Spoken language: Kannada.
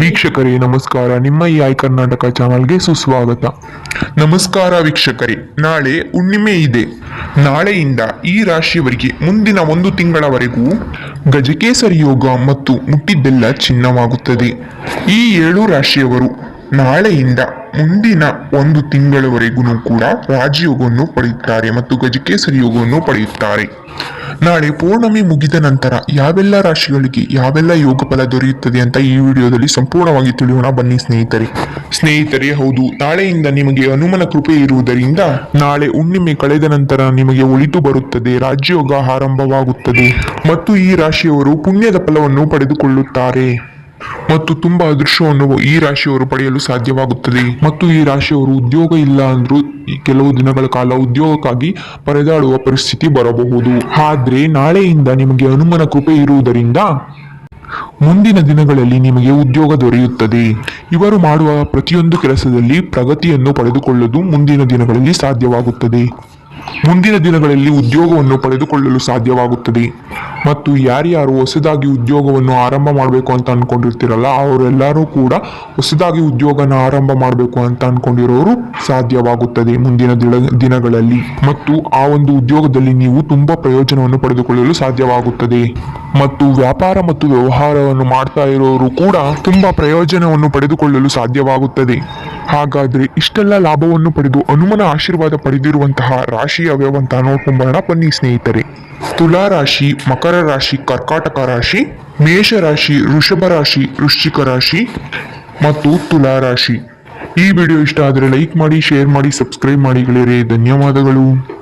ವೀಕ್ಷಕರೇ, ನಮಸ್ಕಾರ. ನಿಮ್ಮ ಈ ಐ ಕರ್ನಾಟಕ ಚಾನಲ್ಗೆ ಸುಸ್ವಾಗತ. ನಮಸ್ಕಾರ ವೀಕ್ಷಕರೇ. ನಾಳೆ ಹುಣ್ಣಿಮೆ ಇದೆ. ನಾಳೆಯಿಂದ ಈ ರಾಶಿಯವರಿಗೆ ಮುಂದಿನ ಒಂದು ತಿಂಗಳವರೆಗೂ ಗಜಕೇಸರಿ ಯೋಗ ಮತ್ತು ಮುಟ್ಟಿದ್ದೆಲ್ಲ ಚಿನ್ನವಾಗುತ್ತದೆ. ಈ ಏಳು ರಾಶಿಯವರು ನಾಳೆಯಿಂದ ಮುಂದಿನ ಒಂದು ತಿಂಗಳವರೆಗೂ ಕೂಡ ರಾಜಯೋಗವನ್ನು ಪಡೆಯುತ್ತಾರೆ ಮತ್ತು ಗಜಕೇಸರಿ ಯೋಗವನ್ನು ಪಡೆಯುತ್ತಾರೆ. ನಾಳೆ ಪೌರ್ಣಮಿ ಮುಗಿದ ನಂತರ ಯಾವೆಲ್ಲ ರಾಶಿಗಳಿಗೆ ಯಾವೆಲ್ಲ ಯೋಗ ಫಲ ದೊರೆಯುತ್ತದೆ ಅಂತ ಈ ವಿಡಿಯೋದಲ್ಲಿ ಸಂಪೂರ್ಣವಾಗಿ ತಿಳಿಯೋಣ. ಬನ್ನಿ ಸ್ನೇಹಿತರೆ. ಸ್ನೇಹಿತರೆ, ಹೌದು. ನಾಳೆಯಿಂದ ನಿಮಗೆ ಹನುಮನ ಕೃಪೆ ಇರುವುದರಿಂದ ನಾಳೆ ಹುಣ್ಣಿಮೆ ಕಳೆದ ನಂತರ ನಿಮಗೆ ಒಳಿತು ಬರುತ್ತದೆ. ರಾಜ್ಯೋಗ ಆರಂಭವಾಗುತ್ತದೆ. ಮತ್ತು ಈ ರಾಶಿಯವರು ಪುಣ್ಯದ ಫಲವನ್ನು ಪಡೆದುಕೊಳ್ಳುತ್ತಾರೆ. ಮತ್ತು ತುಂಬಾ ಅದೃಶ್ಯವನ್ನು ಈ ರಾಶಿಯವರು ಪಡೆಯಲು ಸಾಧ್ಯವಾಗುತ್ತದೆ. ಮತ್ತು ಈ ರಾಶಿಯವರು ಉದ್ಯೋಗ ಇಲ್ಲ ಅಂದ್ರೂ ಕೆಲವು ದಿನಗಳ ಕಾಲ ಉದ್ಯೋಗಕ್ಕಾಗಿ ಪರದಾಡುವ ಪರಿಸ್ಥಿತಿ ಬರಬಹುದು. ಆದ್ರೆ ನಾಳೆಯಿಂದ ನಿಮಗೆ ಹನುಮನ ಕೃಪೆ ಇರುವುದರಿಂದ ಮುಂದಿನ ದಿನಗಳಲ್ಲಿ ನಿಮಗೆ ಉದ್ಯೋಗ ದೊರೆಯುತ್ತದೆ. ಇವರು ಮಾಡುವ ಪ್ರತಿಯೊಂದು ಕೆಲಸದಲ್ಲಿ ಪ್ರಗತಿಯನ್ನು ಪಡೆದುಕೊಳ್ಳಲು ಮುಂದಿನ ದಿನಗಳಲ್ಲಿ ಸಾಧ್ಯವಾಗುತ್ತದೆ. ಮುಂದಿನ ದಿನಗಳಲ್ಲಿ ಉದ್ಯೋಗವನ್ನು ಪಡೆದುಕೊಳ್ಳಲು ಸಾಧ್ಯವಾಗುತ್ತದೆ. ಮತ್ತು ಯಾರ್ಯಾರು ಹೊಸದಾಗಿ ಉದ್ಯೋಗವನ್ನು ಆರಂಭ ಮಾಡಬೇಕು ಅಂತ ಅನ್ಕೊಂಡಿರ್ತೀರಲ್ಲ, ಅವರೆಲ್ಲರೂ ಕೂಡ ಹೊಸದಾಗಿ ಉದ್ಯೋಗನ ಆರಂಭ ಮಾಡಬೇಕು ಅಂತ ಅಂದ್ಕೊಂಡಿರೋರು ಸಾಧ್ಯವಾಗುತ್ತದೆ ಮುಂದಿನ ದಿನ- ದಿನಗಳಲ್ಲಿ. ಮತ್ತು ಆ ಒಂದು ಉದ್ಯೋಗದಲ್ಲಿ ನೀವು ತುಂಬಾ ಪ್ರಯೋಜನವನ್ನು ಪಡೆದುಕೊಳ್ಳಲು ಸಾಧ್ಯವಾಗುತ್ತದೆ. ಮತ್ತು ವ್ಯಾಪಾರ ಮತ್ತು ವ್ಯವಹಾರವನ್ನು ಮಾಡ್ತಾ ಇರೋರು ಕೂಡ ತುಂಬಾ ಪ್ರಯೋಜನವನ್ನು ಪಡೆದುಕೊಳ್ಳಲು ಸಾಧ್ಯವಾಗುತ್ತದೆ. ಹಾಗಾದ್ರೆ ಇಷ್ಟೆಲ್ಲ ಲಾಭವನ್ನು ಪಡೆದು ಹನುಮನ ಆಶೀರ್ವಾದ ಪಡೆದಿರುವಂತಹ ರಾಶಿ ಅವ್ಯವಂತ ನೋಡ್ಕೊಂಬರೋಣ. ಬನ್ನಿ ಸ್ನೇಹಿತರೆ. ತುಲಾ ರಾಶಿ, ಮಕರ ರಾಶಿ, ಕರ್ಕಾಟಕ ರಾಶಿ, ಮೇಷ ರಾಶಿ, ವೃಷಭ ರಾಶಿ, ವೃಶ್ಚಿಕ ರಾಶಿ ಮತ್ತು ತುಲಾ ರಾಶಿ. ಈ ವಿಡಿಯೋ ಇಷ್ಟ ಆದರೆ ಲೈಕ್ ಮಾಡಿ, ಶೇರ್ ಮಾಡಿ, ಸಬ್ಸ್ಕ್ರೈಬ್ ಮಾಡಿ ಗೆಳೆಯರೆ. ಧನ್ಯವಾದಗಳು.